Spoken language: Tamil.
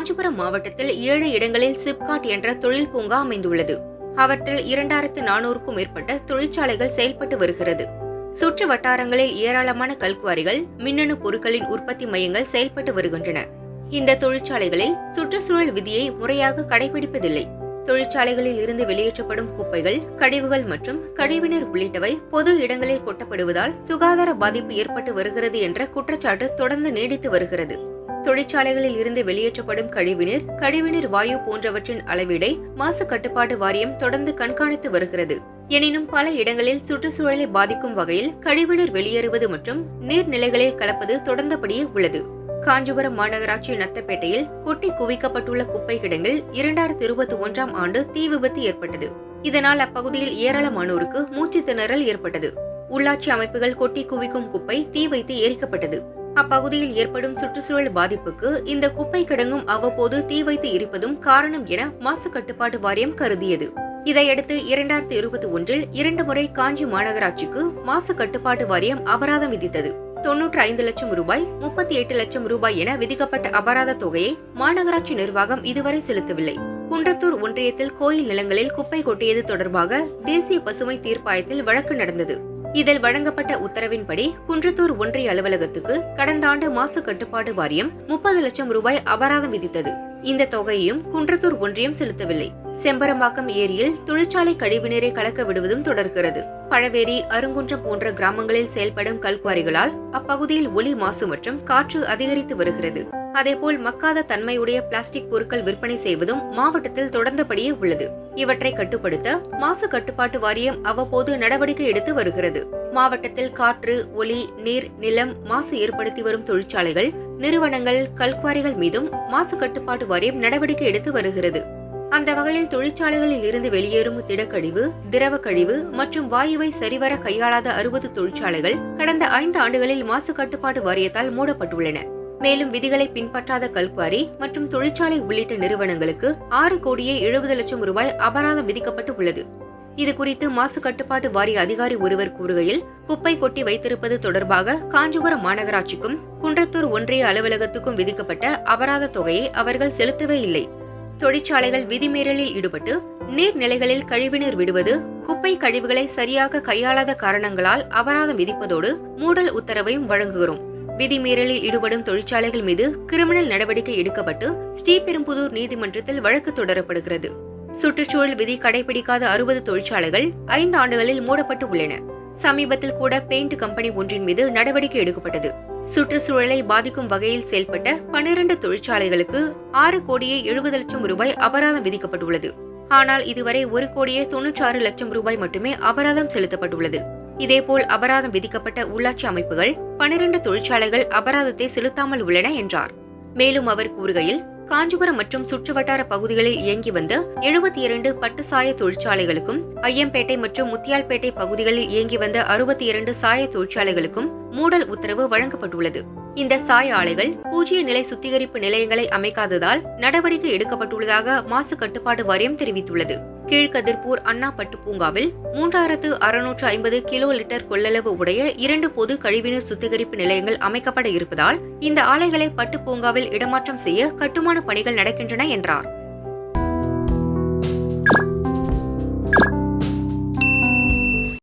காஞ்சிபுரம் மாவட்டத்தில் ஏழு இடங்களில் சிப்காட் என்ற தொழில் பூங்கா அமைந்துள்ளது. அவற்றில் இரண்டாயிரத்து நானூறுக்கும் மேற்பட்ட தொழிற்சாலைகள் செயல்பட்டு வருகிறது. சுற்று வட்டாரங்களில் ஏராளமான கல்குவாரிகள் மின்னணு பொருட்களின் உற்பத்தி மையங்கள் செயல்பட்டு வருகின்றன. இந்த தொழிற்சாலைகளில் சுற்றுச்சூழல் விதியை முறையாக கடைபிடிப்பதில்லை. தொழிற்சாலைகளில் இருந்து வெளியேற்றப்படும் குப்பைகள் கழிவுகள் மற்றும் கழிவுநீர் உள்ளிட்டவை பொது இடங்களில் கொட்டப்படுவதால் சுகாதார பாதிப்பு ஏற்பட்டு வருகிறது என்ற குற்றச்சாட்டு தொடர்ந்து நீடித்து வருகிறது. தொழிற்சாலைகளில் இருந்து வெளியேற்றப்படும் கழிவுநீர் கழிவுநீர் வாயு போன்றவற்றின் அளவீடை மாசு கட்டுப்பாட்டு வாரியம் தொடர்ந்து கண்காணித்து வருகிறது. எனினும் பல இடங்களில் சுற்றுச்சூழலை பாதிக்கும் வகையில் கழிவுநீர் வெளியேறுவது மற்றும் நீர்நிலைகளில் கலப்பது தொடர்ந்தபடியே உள்ளது. காஞ்சிபுரம் மாநகராட்சி நத்தப்பேட்டையில் கொட்டி குவிக்கப்பட்டுள்ள குப்பை கிடங்கில் இரண்டாயிரத்தி இருபத்தி ஒன்றாம் ஆண்டு தீ விபத்து ஏற்பட்டது. இதனால் அப்பகுதியில் ஏராளமானோருக்கு மூச்சு திணறல் ஏற்பட்டது. உள்ளாட்சி அமைப்புகள் கொட்டி குவிக்கும் குப்பை தீ வைத்து எரிக்கப்பட்டது. அப்பகுதியில் ஏற்படும் சுற்றுச்சூழல் பாதிப்புக்கு இந்த குப்பை கிடங்கும் அவ்வப்போது தீ வைத்து எரிப்பதும் காரணம் என மாசு கட்டுப்பாட்டு வாரியம் கருதியது. இதையடுத்து இரண்டாயிரத்தி இருபத்தி ஒன்றில் இரண்டு முறை காஞ்சி மாநகராட்சிக்கு மாசு கட்டுப்பாட்டு வாரியம் அபராதம் விதித்தது. தொன்னூற்று ஐந்து லட்சம் ரூபாய் முப்பத்தி எட்டு லட்சம் ரூபாய் என விதிக்கப்பட்ட அபராத தொகையை மாநகராட்சி நிர்வாகம் இதுவரை செலுத்தவில்லை. குன்றத்தூர் ஒன்றியத்தில் கோயில் நிலங்களில் குப்பை கொட்டியது தொடர்பாக தேசிய பசுமை தீர்ப்பாயத்தில் வழக்கு நடந்தது. இதில் வழங்கப்பட்ட உத்தரவின்படி குன்றத்தூர் ஒன்றிய அலுவலகத்துக்கு கடந்த ஆண்டு மாசு கட்டுப்பாடு வாரியம் முப்பது லட்சம் ரூபாய் அபராதம் விதித்தது. இந்த தொகையையும் குன்றத்தூர் ஒன்றியம் செலுத்தவில்லை. செம்பரம்பாக்கம் ஏரியில் தொழிற்சாலை கழிவுநீரை கலக்க விடுவதும் தொடர்கிறது. பழவேரி அருங்குன்றம் போன்ற கிராமங்களில் செயல்படும் கல்குவாரிகளால் அப்பகுதியில் ஒலி மாசு மற்றும் காற்று அதிகரித்து வருகிறது. அதேபோல் மக்காத தன்மையுடைய பிளாஸ்டிக் பொருட்கள் விற்பனை செய்வதும் மாவட்டத்தில் தொடர்ந்தபடியே உள்ளது. இவற்றை கட்டுப்படுத்த மாசு கட்டுப்பாட்டு வாரியம் அவ்வப்போது நடவடிக்கை எடுத்து வருகிறது. மாவட்டத்தில் காற்று ஒலி நீர் நிலம் மாசு ஏற்படுத்தி வரும் தொழிற்சாலைகள் நிறுவனங்கள் கல்குவாரிகள் மீதும் மாசு கட்டுப்பாட்டு வாரியம் நடவடிக்கை எடுத்து வருகிறது. அந்த வகையில் தொழிற்சாலைகளில் இருந்து வெளியேறும் திடக்கழிவு திரவ கழிவு மற்றும் வாயுவை சரிவர கையாளாத அறுபது தொழிற்சாலைகள் கடந்த ஐந்து ஆண்டுகளில் மாசு கட்டுப்பாட்டு வாரியத்தால் மூடப்பட்டுள்ளன. மேலும் விதிகளை பின்பற்றாத கல்குவாரி மற்றும் தொழிற்சாலை உள்ளிட்ட நிறுவனங்களுக்கு ஆறு கோடியே எழுபது லட்சம் ரூபாய் அபராதம் விதிக்கப்பட்டு உள்ளது. இது குறித்து மாசு கட்டுப்பாட்டு வாரிய அதிகாரி ஒருவர் கூறுகையில் குப்பை கொட்டி வைத்திருப்பது தொடர்பாக காஞ்சிபுரம் மாநகராட்சிக்கும் குன்றத்தூர் ஒன்றிய அலுவலகத்துக்கும் விதிக்கப்பட்ட அபராத தொகையை அவர்கள் செலுத்தவே இல்லை. தொழிற்சாலைகள் விதிமீறலில் ஈடுபட்டு நீர்நிலைகளில் கழிவுநீர் விடுவது குப்பை கழிவுகளை சரியாக கையாளாத காரணங்களால் அபராதம் விதிப்பதோடு மூடல் உத்தரவையும் வழங்குகிறோம். விதிமீறலில் ஈடுபடும் தொழிற்சாலைகள் மீது கிரிமினல் நடவடிக்கை எடுக்கப்பட்டு ஸ்ரீபெரும்புதூர் நீதிமன்றத்தில் வழக்கு தொடரப்படுகிறது. சுற்றுச்சூழல் விதி கடைபிடிக்காத அறுபது தொழிற்சாலைகள் ஐந்து ஆண்டுகளில் மூடப்பட்டு உள்ளன. சமீபத்தில் கூட பெயிண்ட் கம்பெனி ஒன்றின் மீது நடவடிக்கை எடுக்கப்பட்டது. சுற்றுச்சூழலை பாதிக்கும் வகையில் செயல்பட்ட பனிரண்டு தொழிற்சாலைகளுக்கு ஆறு கோடியே எழுபது லட்சம் ரூபாய் அபராதம் விதிக்கப்பட்டுள்ளது. ஆனால் இதுவரை ஒரு கோடியே தொன்னூற்றாறு லட்சம் ரூபாய் மட்டுமே அபராதம் செலுத்தப்பட்டுள்ளது. இதேபோல் அபராதம் விதிக்கப்பட்ட உள்ளாட்சி அமைப்புகள் பனிரண்டு தொழிற்சாலைகள் அபராதத்தை செலுத்தாமல் உள்ளன என்றார். மேலும் அவர் கூறுகையில் காஞ்சிபுரம் மற்றும் சுற்றுவட்டார பகுதிகளில் இயங்கி வந்த எழுபத்தி இரண்டு பட்டு சாய தொழிற்சாலைகளுக்கும் ஐயம்பேட்டை மற்றும் முத்தியால்பேட்டை பகுதிகளில் இயங்கி வந்த அறுபத்தி இரண்டு சாய தொழிற்சாலைகளுக்கும் மூடல் உத்தரவு வழங்கப்பட்டுள்ளது. இந்த சாய ஆலைகள் பூஜ்ய நிலை சுத்திகரிப்பு நிலையங்களை அமைக்காததால் நடவடிக்கை எடுக்கப்பட்டுள்ளதாக மாசு கட்டுப்பாடு வாரியம் தெரிவித்துள்ளது. கீழ்கதிர்பூர் அண்ணா பட்டு பூங்காவில் மூன்றாயிரத்து அறுநூற்று ஐம்பது கிலோ லிட்டர் கொள்ளளவு உடைய இரண்டு பொது கழிவுநீர் சுத்திகரிப்பு நிலையங்கள் அமைக்கப்பட இருப்பதால் இந்த ஆலைகளை பட்டு பூங்காவில் இடமாற்றம் செய்ய கட்டுமான பணிகள் நடக்கின்றன என்றார்.